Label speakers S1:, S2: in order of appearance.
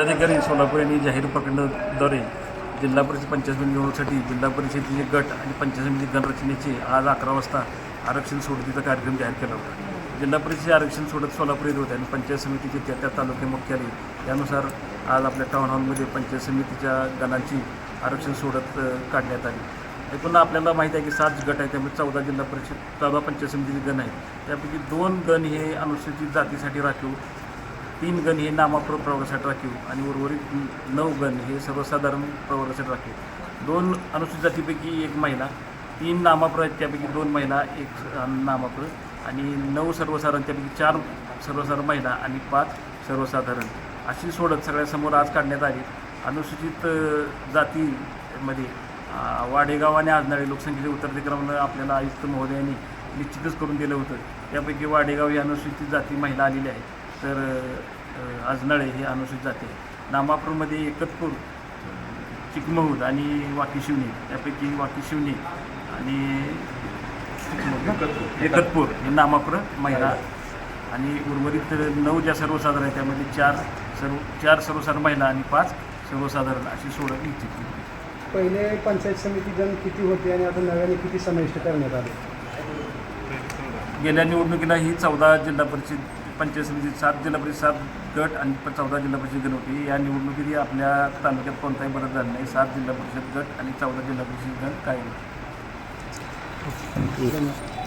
S1: जिल्हाधिकारी सोलापूर यांनी जाहीर प्रकरणाद्वारे जिल्हा परिषद पंचायत समिती निवडणुकीसाठी जिल्हा परिषदेचे गट आणि पंचायत समिती गणरचनेचे आज अकरा वाजता आरक्षण सोडतीचा कार्यक्रम जाहीर केला होता. जिल्हा परिषदेचे आरक्षण सोडत सोलापूर येत होते आणि पंचायत समितीचे त्या त्या तालुके मुख्यालय त्यानुसार आज आपल्या टाउन हॉलमध्ये पंचायत समितीच्या गणांची आरक्षण सोडत काढण्यात आली. एकूण आपल्याला माहीत आहे की सात गट आहेत त्यामुळे चौदा जिल्हा परिषद चौदा पंचायत समितीचे गण आहेत. त्यापैकी दोन गण हे अनुसूचित जातीसाठी राखीव तीन गण हे नामापूर प्रवर्गासाठी राखीव आणि उर्वरित नऊ गण हे सर्वसाधारण प्रवर्गासाठी राखीव. दोन अनुसूचित जातीपैकी एक महिला तीन नामाप्र आहेत त्यापैकी दोन महिला एक नामापूर आणि नऊ सर्वसाधारण त्यापैकी चार सर्वसाधारण महिला आणि पाच सर्वसाधारण. अशी सोडत सगळ्यासमोर आज काढण्यात आली. अनुसूचित जातीमध्ये वाडेगाव आणि आजनाळे लोकसंख्येचे उत्तराधिक्रमानं आपल्याला आयुक्त महोदयांनी निश्चितच करून दिलं होतं. त्यापैकी वाडेगाव ही अनुसूचित जाती महिला आलेली आहे. तर आजनाळे हे अनुसूचित जाती नामापूरमध्ये एकतपूर चिकमहूद आणि वाकीशिवणी त्यापैकी वाकीशिवणी आणि एकतपूर. हे नामापूर महिला आणि उर्वरित नऊ ज्या सर्वसाधारण आहे त्यामध्ये चार सर्व चार सर्वसाधारण महिला आणि पाच सर्वसाधारण अशी सोडत निश्चित केली
S2: पहिले पंचायत समिती गण किती होते आणि आता नव्याने किती समाविष्ट करण्यात आले?
S1: गेल्या निवडणुकीला ही चौदा जिल्हा परिषद पंचायत समिती सात जिल्हा परिषद सात गट आणि चौदा जिल्हा परिषद गट होती या निवडणुकीत आपल्या तालुक्यात कोणताही बदल झाला नाही सात जिल्हा परिषद गट आणि चौदा जिल्हा परिषद गट कायम होते.
S2: धन्यवाद